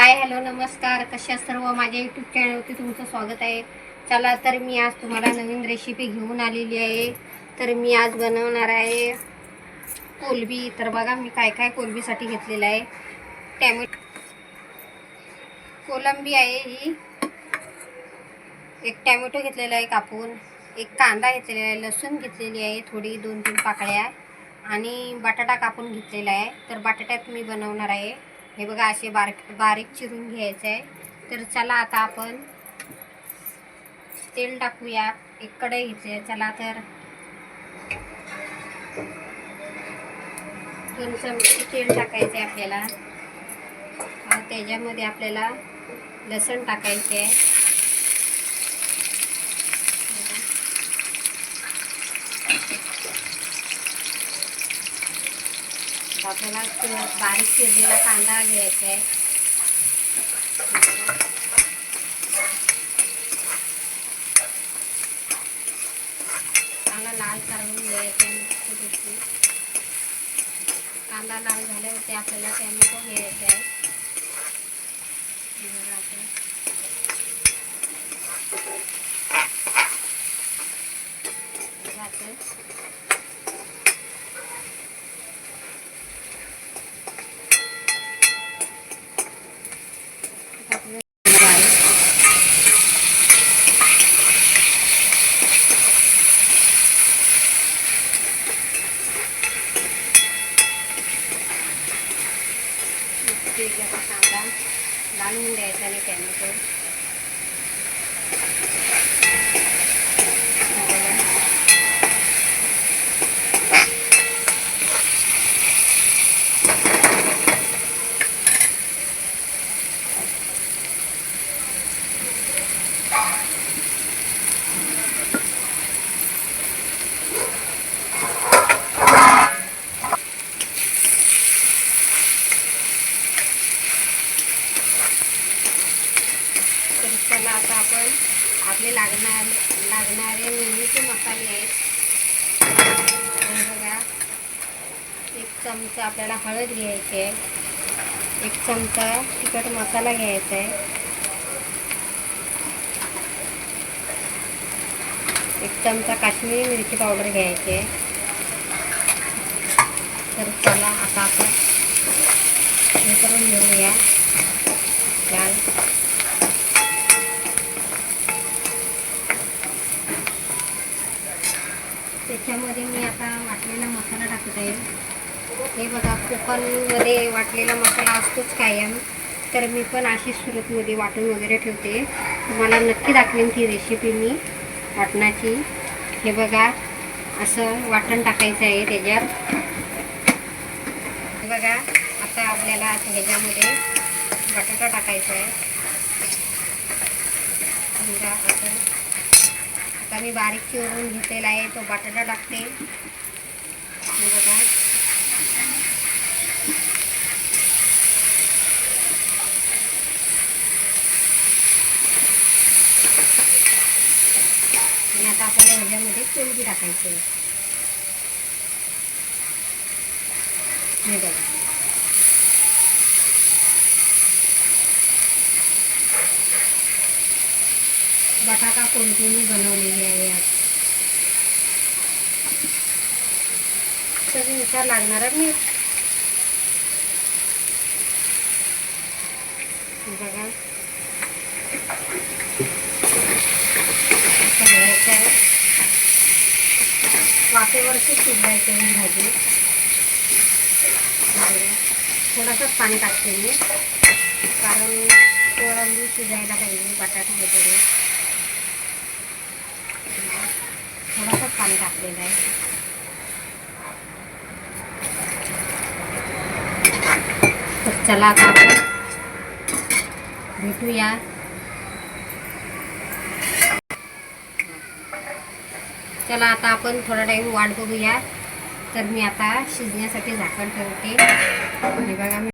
Hi hello नमस्कार. कशा सर्व? माझ्या यूट्यूब चॅनलवरती तुमचं स्वागत आहे. चला तर मी आज तुम्हाला नवीन रेसिपी घेऊन आलेली आहे. तर मी आज बनवणार आहे कोलबी. तर बघा मी काय काय कोलबीसाठी घेतलेलं आहे. टॅमॅटो कोलंबी आहे ही. एक टॅमॅटो घेतलेला आहे कापून. एक कांदा घेतलेला आहे. लसूण घेतलेली आहे थोडी दोन तीन पाकळ्या. आणि बटाटा कापून घेतलेला आहे. तर बटाट्यात मी बनवणार आहे. हे बघा असे बारीक बारीक चिरून घ्यायचं आहे तर चला आता आपण तेल टाकूया. एक कढई घ्यायचे चला तर दोन चमचे तेल टाकायचे आहे आपल्याला त्याच्यामध्ये आपल्याला लसण टाकायचे आहे. आपल्याला बारीक चिरलेला कांदा घ्यायचा आहे. कांदा लाल करून घ्यायचा आहे. कांदा लाल झाल्यावरती आपल्याला टॅमॅटो घ्यायचा आहे. हे కానుండే కానీ టమాటో आपले लागणार लागणारे नेहमीचे मसाले आहेत. बघा एक चमचा आपल्याला हळद घ्यायची आहे. एक चमचा तिखट मसाला घ्यायचा आहे. एक चमचा काश्मीरी मिरची पावडर घ्यायची आहे. तर चला आता आपण हे करून घेऊया. लाल त्याच्यामध्ये मी आता वाटलेला मसाला टाकत आहे. हे बघा कोकणमध्ये वाटलेला मसाला असतोच कायम. तर मी पण अशी सुरतमध्ये वाटून वगैरे ठेवते. तुम्हाला नक्की दाखवेन ती रेसिपी मी वाटणाची हे बघा असं वाटण टाकायचं आहे त्याच्यात. हे बघा आता आपल्याला ह्याच्यामध्ये बटाटा टाकायचा आहे. समजा असं. आता मी बारीक चिरून घेतलेला आहे तो बटाटा टाकते. हे बघा. आणि आता आपल्याला ह्याच्यामध्ये कोलबी टाकायची आहे. बघा. बटाटा कोणती मी बनवलेली आहे आज. चवीनुसार आहे मीठ. बघा. घ्यायचं आहे वाफेवरती शिजवायचं ही भाजी. बघा. थोडंसंच पाणी टाकते मी. कारण कोळंबी शिजायला पाहिजे बटाटा वगैरे. थोडासा पाणी टाकलेलं आहे तर चला आता भेटूया चला आता आपण थोडा टाईम वाट बघूया. तर मी आता शिजण्यासाठी झाकण ठेवते. आणि बघा मी